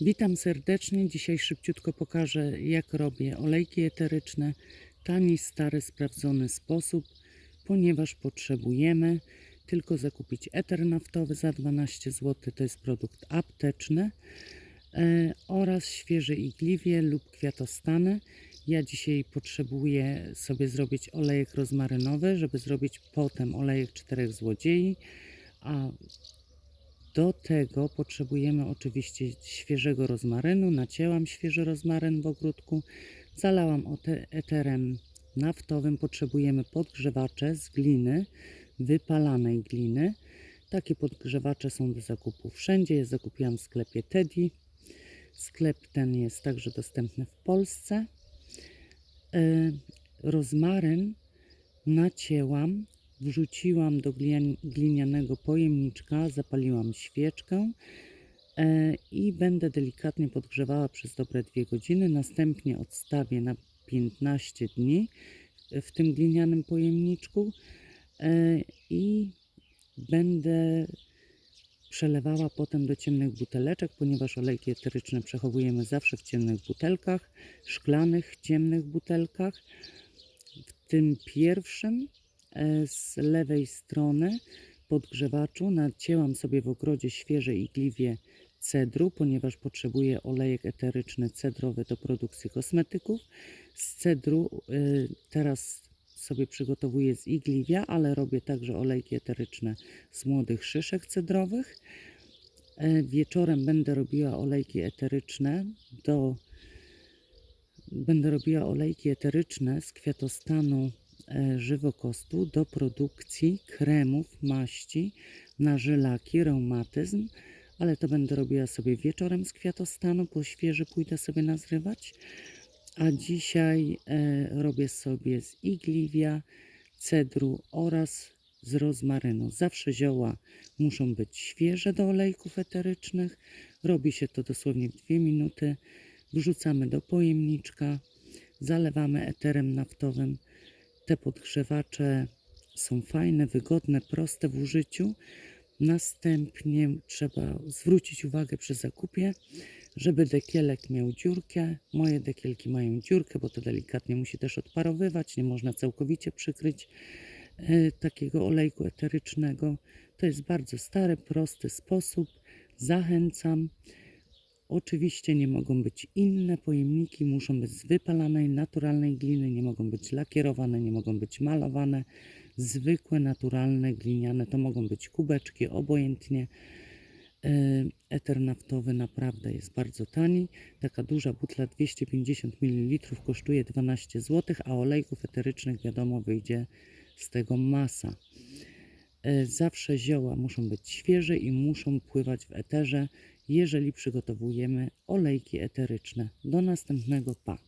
Witam serdecznie. Dzisiaj szybciutko pokażę, jak robię olejki eteryczne. Tani, stary, sprawdzony sposób, ponieważ potrzebujemy tylko zakupić eter naftowy za 12 zł. To jest produkt apteczny e, oraz świeże igliwie lub kwiatostany. Ja dzisiaj potrzebuję sobie zrobić olejek rozmarynowy, żeby zrobić potem olejek czterech złodziei, a do tego potrzebujemy oczywiście świeżego rozmarynu. Nacięłam świeży rozmaryn w ogródku, zalałam eterem naftowym. Potrzebujemy podgrzewacze z gliny, wypalanej gliny. Takie podgrzewacze są do zakupu wszędzie. Je zakupiłam w sklepie Teddy. Sklep ten jest także dostępny w Polsce. E, Rozmaryn nacięłam, wrzuciłam do glin- glinianego pojemniczka, zapaliłam świeczkę e, i będę delikatnie podgrzewała przez dobre 2 godziny. Następnie odstawię na 15 dni w tym glinianym pojemniczku e, i będę przelewała potem do ciemnych buteleczek, ponieważ olejki eteryczne przechowujemy zawsze w ciemnych butelkach, szklanych, ciemnych butelkach. W tym pierwszym z lewej strony podgrzewaczu nacięłam sobie w ogrodzie świeże igliwie cedru, ponieważ potrzebuję olejek eteryczny cedrowy do produkcji kosmetyków. Z cedru y, teraz sobie przygotowuję z igliwia, ale robię także olejki eteryczne z młodych szyszek cedrowych. E, Wieczorem będę robiła olejki eteryczne do będę robiła olejki eteryczne z kwiatostanu e, żywokostu do produkcji kremów, maści na żylaki, reumatyzm, ale to będę robiła sobie wieczorem z kwiatostanu, po świeży pójdę sobie nazrywać. A dzisiaj e, robię sobie z igliwia, cedru oraz z rozmarynu. Zawsze zioła muszą być świeże do olejków eterycznych. Robi się to dosłownie w dwie minuty. Wrzucamy do pojemniczka, zalewamy eterem naftowym. Te podgrzewacze są fajne, wygodne, proste w użyciu. Następnie trzeba zwrócić uwagę przy zakupie, żeby dekielek miał dziurkę. Moje dekielki mają dziurkę, bo to delikatnie musi też odparowywać. Nie można całkowicie przykryć e, takiego olejku eterycznego. To jest bardzo stary, prosty sposób. Zachęcam. Oczywiście nie mogą być inne pojemniki, muszą być z wypalanej, naturalnej gliny, nie mogą być lakierowane, nie mogą być malowane. Zwykłe, naturalne, gliniane to mogą być kubeczki, obojętnie. E, Eter naftowy naprawdę jest bardzo tani. Taka duża butla 250 ml kosztuje 12 zł, a olejków eterycznych wiadomo wyjdzie z tego masa. E, Zawsze zioła muszą być świeże i muszą pływać w eterze, jeżeli przygotowujemy olejki eteryczne. Do następnego pa.